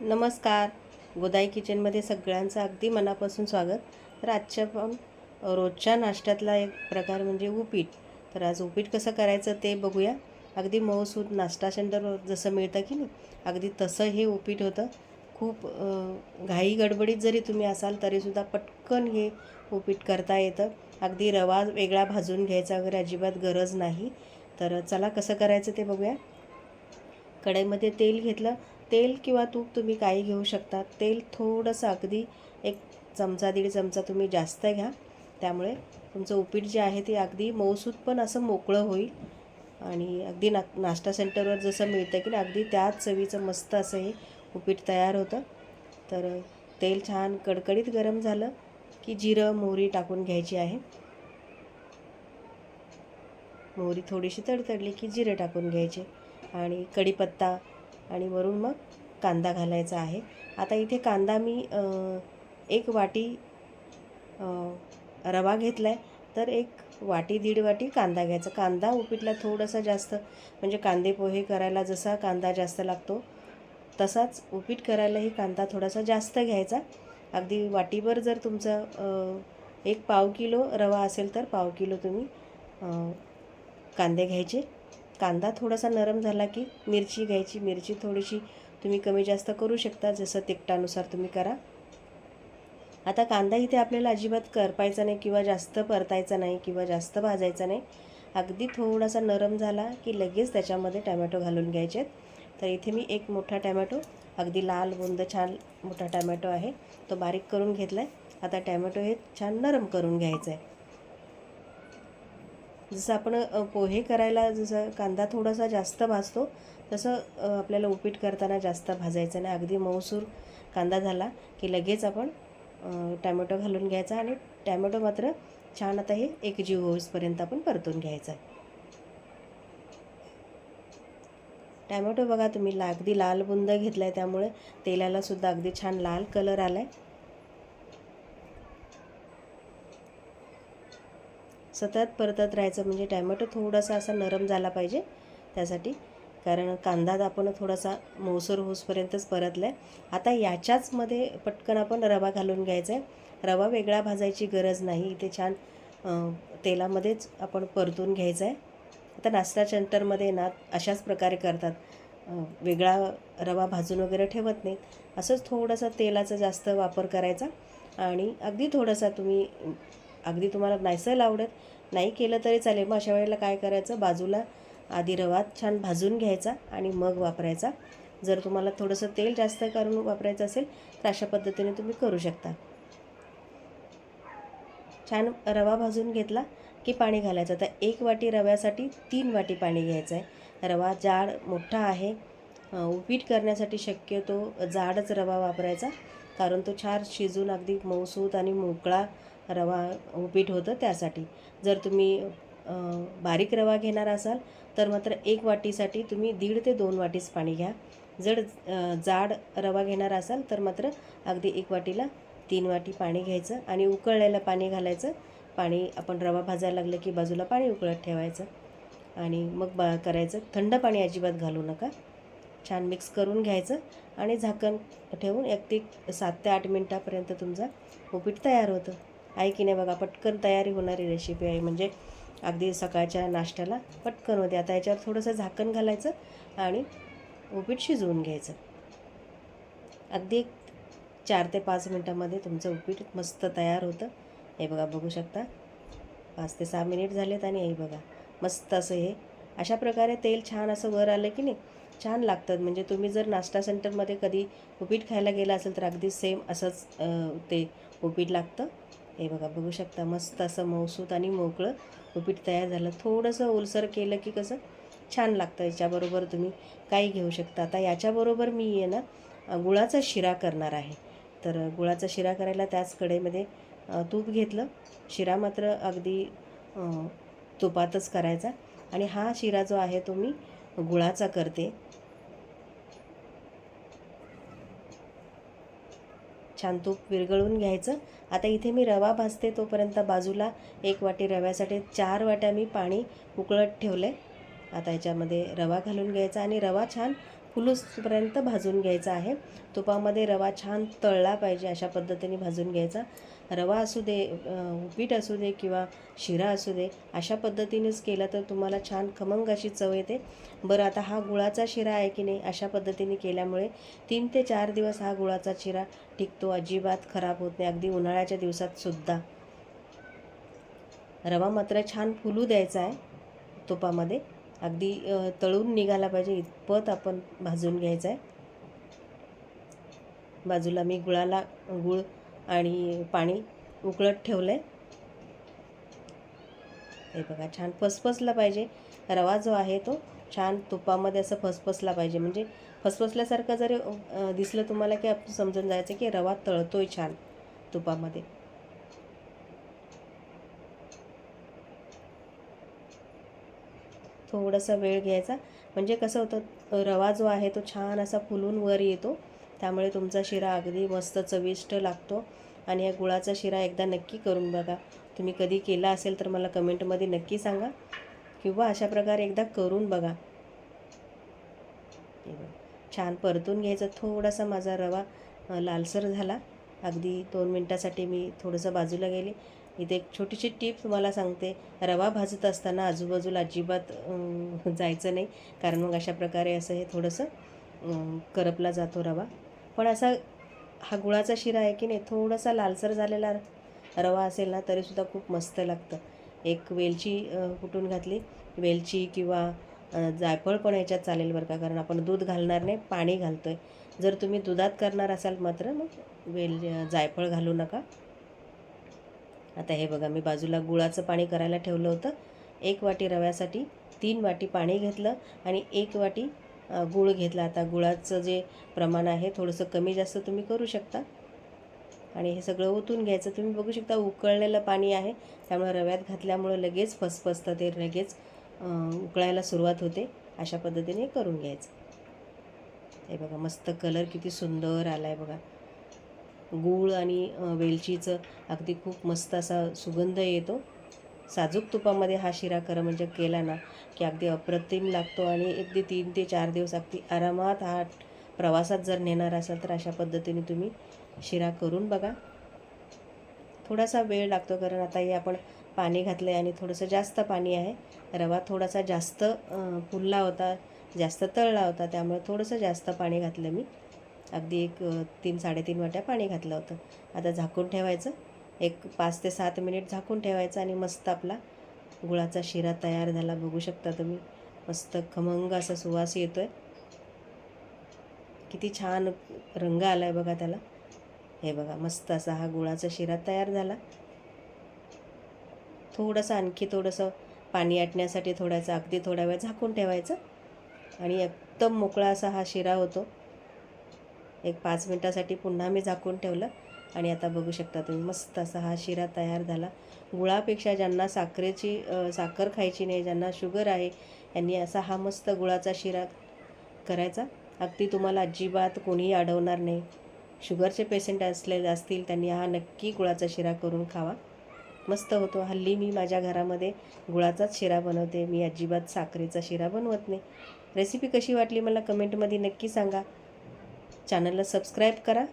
नमस्कार. गोदाई किचनमध्ये सगळ्यांचं अगदी मनापासून स्वागत. तर आजच्या पण रोजच्या नाश्त्यातला एक प्रकार म्हणजे उपीट. तर आज उपीट कसं करायचं ते बघूया. अगदी मऊसूद नाश्ता सेंटरवर जसं मिळतं की नाही अगदी तसं हे उपीट होतं. खूप घाई गडबडीत जरी तुम्ही असाल तरीसुद्धा पटकन हे उपीट करता येतं. अगदी रवा वेगळा भाजून घ्यायचा वगैरे अजिबात गरज नाही. तर चला कसं करायचं ते बघूया. कढईमध्ये तेल घेतलं. तेल किंवा तूप तुम्ही काही घेऊ शकता. तेल थोडंसं अगदी एक चमचा दीड चमचा तुम्ही जास्त घ्या. त्यामुळे तुमचं उपीट जे आहे ते अगदी मऊसूत पण असं मोकळं होईल. आणि अगदी ना नाश्ता सेंटरवर जसं मिळतं की ना अगदी त्याच चवीचं मस्त असं हे उपीट तयार होतं. तर तेल छान कडकडीत गरम झालं की जिरं मोहरी टाकून घ्यायची आहे. मोहरी थोडीशी तडतडली की जिरं टाकून घ्यायचे. आणि कढीपत्ता आणि वरून मग कांदा घालायचा आहे. आता इथे कांदा मी एक वाटी रवा घेतला आहे तर एक वाटी दीड वाटी कांदा घ्यायचा. कांदा उपीटला थोडासा जास्त म्हणजे कांदे पोहे करायला जसा कांदा जास्त लागतो तसाच उपीट करायलाही कांदा थोडासा जास्त घ्यायचा. अगदी वाटीभर जर तुमचं एक पाव किलो रवा असेल तर पाव किलो तुम्ही कांदे घ्यायचे. कांदा थोडासा नरम झाला की मिरची घ्यायची. मिरची थोडीशी तुम्ही कमी जास्त करू शकता जसं तिखटानुसार तुम्ही करा. आता कांदा इथे आपल्याला अजिबात करपायचा नाही किंवा जास्त परतायचा नाही किंवा जास्त भाजायचा नाही. अगदी थोडासा नरम झाला की लगेच त्याच्यामध्ये टॅमॅटो घालून घ्यायचे आहेत. तर इथे मी एक मोठा टॅमॅटो अगदी लाल बुंद छान मोठा टॅमॅटो आहे तो बारीक करून घेतला आहे आता टॅमॅटो हे छान नरम करून घ्यायचं आहे जसं आपण पोहे करायला जसं कांदा थोडासा जास्त भाजतो तसं आपल्याला उपीट करताना जास्त भाजायचं नाही. अगदी मऊसूर कांदा झाला की लगेच आपण टॅमॅटो घालून घ्यायचा आणि टॅमॅटो मात्र छान आता हे एकजीव होईपर्यंत आपण परतून घ्यायचा आहे. टॅमॅटो बघा तुम्ही ला अगदी लाल बुंद घेतला आहे त्यामुळे तेलालासुद्धा अगदी छान लाल कलर आला आहे सतत परतत राहायचं म्हणजे टॅमॅटो थोडासा असा नरम झाला पाहिजे त्यासाठी. कारण कांदा आपण थोडासा मऊसर होसपर्यंतच परतला आहे आता याच्याचमध्ये पटकन आपण रवा घालून घ्यायचा आहे रवा वेगळा भाजायची गरज नाही. इथे छान तेलामध्येच आपण परतून घ्यायचं आहे आता नाश्ता सेंटरमध्ये ना अशाच प्रकारे करतात. वेगळा रवा भाजून वगैरे ठेवत नाहीत. असंच थोडासा तेलाचा जास्त वापर करायचा. आणि अगदी थोडासा तुम्ही अगदी तुम्हाला नाहीसं आवडत नाही केलं तरी चालेल. मग अशा वेळेला काय करायचं? बाजूला आधी रवा छान भाजून घ्यायचा आणि मग वापरायचा. जर तुम्हाला थोडंसं तेल जास्त करून वापरायचं असेल तर अशा पद्धतीने तुम्ही करू शकता. छान रवा भाजून घेतला की पाणी घालायचं. तर एक वाटी रव्यासाठी तीन वाटी पाणी घ्यायचं आहे रवा जाड मोठा आहे. उपीट करण्यासाठी शक्यतो जाडच रवा वापरायचा. कारण तो छान शिजून अगदी मऊसूत आणि मोकळा रवा उपीट होतं त्यासाठी. जर तुम्ही बारीक रवा घेणार असाल तर मात्र एक वाटीसाठी तुम्ही दीड ते दोन वाटीस पाणी घ्या. जर जाड रवा घेणार असाल तर मात्र अगदी एक वाटीला तीन वाटी पाणी घ्यायचं आणि उकळलेलं पाणी घालायचं. पाणी आपण रवा भाजायला लागलं की बाजूला पाणी उकळत ठेवायचं. आणि मग बा करायचं थंड पाणी अजिबात घालू नका. छान मिक्स करून घ्यायचं आणि झाकण ठेवून एक ते सात ते आठ मिनटापर्यंत तुमचा उपीट तयार होतं. आहे की नाही बघा पटकन तयारी होणारी रेसिपी आहे. म्हणजे अगदी सकाळच्या नाश्त्याला पटकन होते. आता याच्यावर थोडंसं झाकण घालायचं आणि उपीट शिजवून घ्यायचं. अगदी एक चार ते पाच मिनटामध्ये तुमचं उपीट मस्त तयार होतं. हे बघा बघू शकता. पाच ते सहा मिनिट झालेत आणि हे बघा मस्त असं हे. अशा प्रकारे तेल छान असं वर आलं की नाही छान लागतात. म्हणजे तुम्ही जर नाश्ता सेंटरमध्ये कधी उपीट खायला गेला असेल तर अगदी सेम असंच ते उपीट लागतं. हे बघा बघू शकता मस्त असं मऊसूत आणि मोकळं उपीट तयार झालं. थोडंसं ओलसर केलं की कसं छान लागतं. याच्याबरोबर तुम्ही काही घेऊ शकता. आता याच्याबरोबर मी आहे ना गुळाचा शिरा करणार आहे. तर गुळाचा शिरा करायला त्याच कडेमध्ये तूप घेतलं. शिरा मात्र अगदी तुपातच करायचा. आणि हा शिरा जो आहे तो मी गुळाचा करते. छान तूप विरघळून घ्यायचं. आता इथे मी रवा भाजते तोपर्यंत बाजूला एक वाटी रव्यासाठी चार वाट्या मी पाणी उकळत ठेवलं आहे आता याच्यामध्ये रवा घालून घ्यायचा आणि रवा छान फुलूसपर्यंत भाजून घ्यायचा आहे. तुपामध्ये रवा छान तळला पाहिजे अशा पद्धतीने भाजून घ्यायचा. रवा असू दे उपीट असू दे किंवा शिरा असू दे अशा पद्धतीनेच केला तर तुम्हाला छान खमंग अशी चव येते. बरं आता हा गुळाचा शिरा आहे की नाही अशा पद्धतीने केल्यामुळे तीन ते चार दिवस हा गुळाचा शिरा टिकतो अजिबात खराब होत नाही. अगदी उन्हाळ्याच्या दिवसात सुद्धा. रवा मात्र छान फुलू द्यायचा आहे तुपामध्ये. अगदी तळून निघाला पाहिजे इतपत आपण भाजून घ्यायचं आहे बाजूला मी गुळाला गुळ आणि पाणी उकळत ठेवलं आहे हे बघा छान फसफसला पाहिजे. रवा जो आहे तो छान तुपामध्ये असं फसफसला पाहिजे. म्हणजे फसफसल्यासारखं जरी दिसलं तुम्हाला की समजून जायचं की रवा तळतोय छान तुपामध्ये. थोडासा वेळ घ्यायचा. म्हणजे कसं होतं रवा जो आहे तो छान असा फुलून वर येतो. त्यामुळे तुमचा शिरा अगदी मस्त चविष्ट लागतो. आणि या गुळाचा शिरा एकदा नक्की करून बघा. तुम्ही कधी केला असेल तर मला कमेंटमध्ये नक्की सांगा. किंवा अशा प्रकारे एकदा करून बघा. छान परतून घ्यायचा थोडासा माझा रवा लालसर झाला. अगदी दोन मिनटासाठी मी थोडंसं बाजूला गेले. इथे एक छोटीशी टीप तुम्हाला सांगते. रवा भाजत असताना आजूबाजूला अजिबात जायचं नाही. कारण मग अशा प्रकारे असं हे थोडंसं करपला जातो रवा. पण असा हा गुळाचा शिरा आहे की नाही थोडासा लालसर झालेला रवा असेल ना तरीसुद्धा खूप मस्त लागतं. एक वेलची कुठून कुटून घातली? वेलची किंवा जायफळ पण याच्यात चालेल बरं का कारण आपण दूध घालणार नाही पाणी घालतो आहे जर तुम्ही दुधात करणार असाल मात्र मग वेल जायफळ घालू नका. आता हे बघा मी बाजूला गुळाचं पाणी करायला ठेवलं होतं. एक वाटी रव्यासाठी तीन वाटी पाणी घेतलं आणि एक वाटी गुळ गूळ घेतला. आता गुळाचं जे प्रमाण आहे थोडंसं कमी जास्त तुम्ही करू शकता. आणि हे सगळं ओतून घ्यायचं. तुम्ही बघू शकता उकळलेलं पाणी आहे. त्यामुळे रव्यात घातल्यामुळं लगेच फसफसतं ते लगेच उकळायला सुरुवात होते अशा पद्धतीने करून घ्यायचं. हे बघा मस्त कलर किती सुंदर आला आहे बघा. गूळ आणि वेलचीचं अगदी खूप मस्त असा सुगंध येतो. साजूक तुपामध्ये हा शिरा खरं म्हणजे केला ना की अगदी अप्रतिम लागतो आणि अगदी तीन ते चार दिवस अगदी आरामात हा प्रवासात जर नेणार असाल तर अशा पद्धतीने तुम्ही शिरा करून बघा. थोडासा वेळ लागतो कारण आता हे आपण पाणी घातलं आहे आणि थोडंसं जास्त पाणी आहे. रवा थोडासा जास्त फुलला होता जास्त तळला होता त्यामुळे थोडंसं जास्त पाणी घातलं मी. अगदी एक तीन साडेतीन वाट्या पाणी घातलं होतं. आता झाकून ठेवायचं. एक पाच ते सात मिनिट झाकून ठेवायचं आणि मस्त आपला गुळाचा शिरा तयार झाला. बघू शकता तुम्ही. मस्त खमंग असा सुवास येतो आहे किती छान रंग आला आहे बघा त्याला. हे बघा मस्त असा हा गुळाचा शिरा तयार झाला. थोडंसं आणखी थोडंसं पाणी आटण्यासाठी थोड्याचं अगदी थोडा वेळ झाकून ठेवायचं. आणि एकदम मोकळा असा हा शिरा होतो. एक पाच मिनटासाठी पुन्हा मी झाकून ठेवलं. आणि आता बघू शकता तुम्ही मस्त असा हा शिरा तयार झाला. गुळापेक्षा ज्यांना साखरेची साखर खायची नाही ज्यांना शुगर आहे यांनी असा हा मस्त गुळाचा शिरा करायचा. अगदी तुम्हाला अजिबात कोणीही अडवणार नाही. शुगरचे पेशंट असलेले असतील त्यांनी हा नक्की गुळाचा शिरा करून खावा. मस्त होतो. हल्ली मी माझ्या घरामध्ये गुळाचाच शिरा बनवते. मी अजिबात साखरेचा शिरा बनवत नाही. रेसिपी कशी वाटली मला कमेंटमध्ये नक्की सांगा. चॅनलला सबस्क्राईब करा.